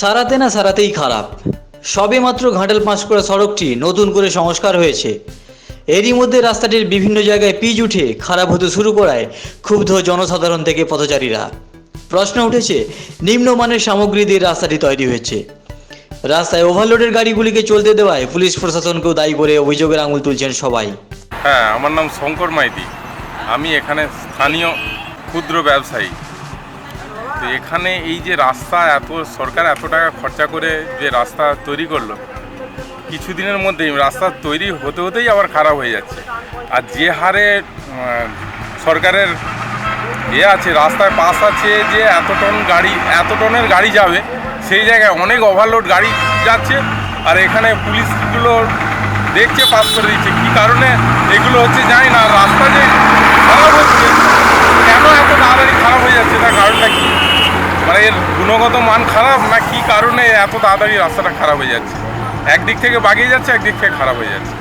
সারাতে না সারাতেই খারাপ। সবে মাত্র ঘাটাল পাঁশকুড়া সড়কটি নতুন করে সংস্কার হয়েছে। এরই মধ্যে রাস্তাটির বিভিন্ন জায়গায় পিচ উঠে খারাপ হতে শুরু করায় ক্ষুব্ধ জনসাধারণ থেকে পথচারীরা। প্রশ্ন উঠেছে, নিম্নমানের সামগ্রী দিয়ে রাস্তাটি তৈরি হয়েছে। রাস্তায় ওভারলোডের গাড়িগুলিকে চলতে দেওয়ায় পুলিশ প্রশাসনকেও দায়ী করে অভিযোগের আঙুল তুলছেন সবাই। হ্যাঁ আমার নাম শঙ্কর মাইতি। আমি এখানে স্থানীয় ক্ষুদ্র ব্যবসায়ী। তো এখানে এই যে রাস্তা এত, সরকার এত টাকা খরচা করে যে রাস্তা তৈরি করল, কিছুদিনের মধ্যেই রাস্তা তৈরি হতে হতেই আবার খারাপ হয়ে যাচ্ছে। আর যে হারে সরকারের এ আছে, রাস্তায় পাস আছে যে এত টন গাড়ি, এত টনের গাড়ি যাবে, সেই জায়গায় অনেক ওভারলোড গাড়ি যাচ্ছে। আর এখানে পুলিশগুলো দেখছে, পাস করে দিচ্ছে। কী কারণে? এগুলো হচ্ছে জানি না, রাস্তা যে খারাপ হচ্ছে, কেন এত তাড়াতাড়ি খারাপ হয়ে যাচ্ছে? তার কারণটা কি? মানে এর গুণগত মান খারাপ না কি কারণে এত তাড়াতাড়ি রাস্তাটা খারাপ হয়ে যাচ্ছে? একদিক থেকে বাগিয়ে যাচ্ছে, একদিক থেকে খারাপ হয়ে যাচ্ছে।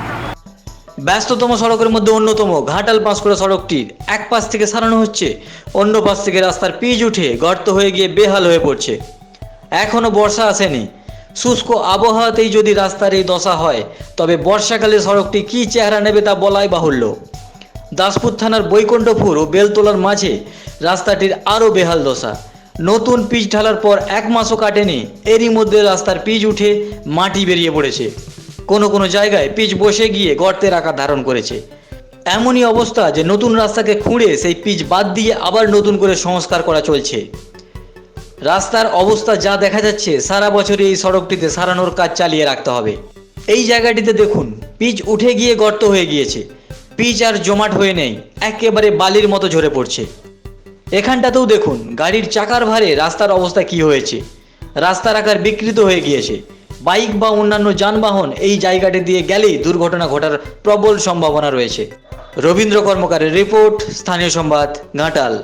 ব্যস্ততম সড়কের মধ্যে অন্যতম ঘাটাল পাঁশকুড়া সড়কটির এক পাশ থেকে সারানো হচ্ছে, অন্য পাশ থেকে রাস্তার পিচ উঠে গর্ত হয়ে গিয়ে বেহাল হয়ে পড়ছে। এখনও বর্ষা আসেনি। শুষ্ক আবহাওয়াতেই যদি রাস্তার এই দশা হয়, তবে বর্ষাকালে সড়কটি কী চেহারা নেবে তা বলাই বাহুল্য। দাসপুর থানার বৈকুণ্ঠপুর ও বেলতলার মাঝে রাস্তাটির আরও বেহাল দশা। নতুন পিচ ঢালার পর এক মাসও কাটেনি। এরই মধ্যে রাস্তার পিচ উঠে মাটি বেরিয়ে পড়েছে। কোনো কোনো জায়গায় পিচ বসে গিয়ে গর্তের আকার ধারণ করেছে। এমনই অবস্থা যে নতুন রাস্তাকে খুঁড়ে সেই পিচ বাদ দিয়ে আবার নতুন করে সংস্কার করা চলছে। রাস্তার অবস্থা যা দেখা যাচ্ছে, সারা বছরই এই সড়কটিতে সারানোর কাজ চালিয়ে রাখতে হবে। এই জায়গাটিতে দেখুন, পিচ উঠে গিয়ে গর্ত হয়ে গিয়েছে। পিচ আর জমাট হয়ে নেই, একেবারে বালির মতো ঝরে পড়ছে। এখানটাতেও দেখুন, গাড়ির চাকার ভারে রাস্তার অবস্থা কি হয়েছে। রাস্তার আকার বিকৃত হয়ে গিয়েছে। বাইক বা অন্যান্য যানবাহন এই জায়গাটি দিয়ে গেলেই দুর্ঘটনা ঘটার প্রবল সম্ভাবনা রয়েছে। রবীন্দ্র কর্মকারের রিপোর্ট, স্থানীয় সংবাদ, ঘাটাল।